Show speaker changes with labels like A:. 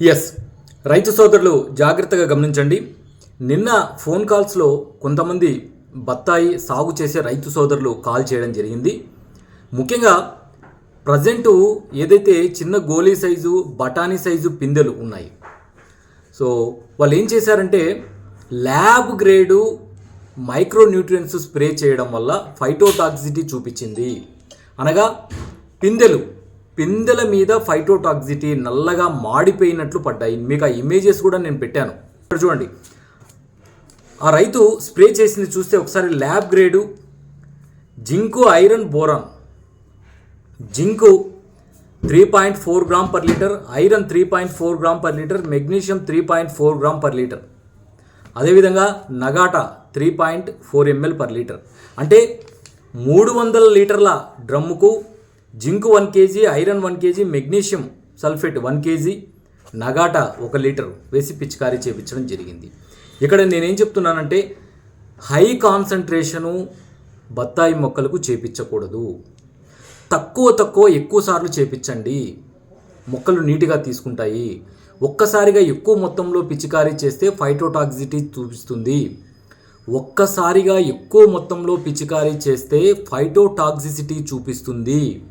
A: Yes రైతు సోదరులు జాగ్రత్తగా గమనించండి. నిన్న ఫోన్ కాల్స్లో కొంతమంది బత్తాయి సాగు చేసే రైతు సోదరులు కాల్ చేయడం జరిగింది. ముఖ్యంగా ప్రజెంటు ఏదైతే చిన్న గోళీ సైజు బఠానీ సైజు పిందెలు ఉన్నాయి. సో వాళ్ళు ఏం చేశారంటే lab grade micro nutrients spray చేయడం వల్ల ఫైటోటాక్సిటీ చూపించింది. అనగా పిందెలు పిందెల మీద ఫైటోటాక్సిటీ నల్లగా మాడిపోయినట్లు పడ్డాయి. మీకు ఆ ఇమేజెస్ కూడా నేను పెట్టాను. ఇక్కడ చూడండి. ఆ రైతు స్ప్రే చేసింది చూస్తే ఒకసారి lab grade zinc iron boron. Zinc three point four gram per litre iron three point four gram per litre magnesium three point four gram per litre అదేవిధంగా నగాటా three point four ML per litre అంటే మూడు వందల లీటర్ల డ్రమ్ముకు zinc one KG iron one KG magnesium sulphate one KG నగాటా ఒక litre వేసి పిచికారీ చేపించడం జరిగింది. ఇక్కడ నేనేం చెప్తున్నానంటే హై కాన్సన్ట్రేషను బత్తాయి మొక్కలకు చేపించకూడదు. తక్కువ తక్కువ ఎక్కువ సార్లు చేపించండి. మొక్కలు నీటిగా తీసుకుంటాయి. ఒక్కసారిగా ఎక్కువ మొత్తంలో పిచికారీ చేస్తే ఫైటోటాక్సిటీ చూపిస్తుంది. ఒక్కసారిగా ఎక్కువ మొత్తంలో పిచికారీ చేస్తే ఫైటోటాక్సిసిటీ చూపిస్తుంది.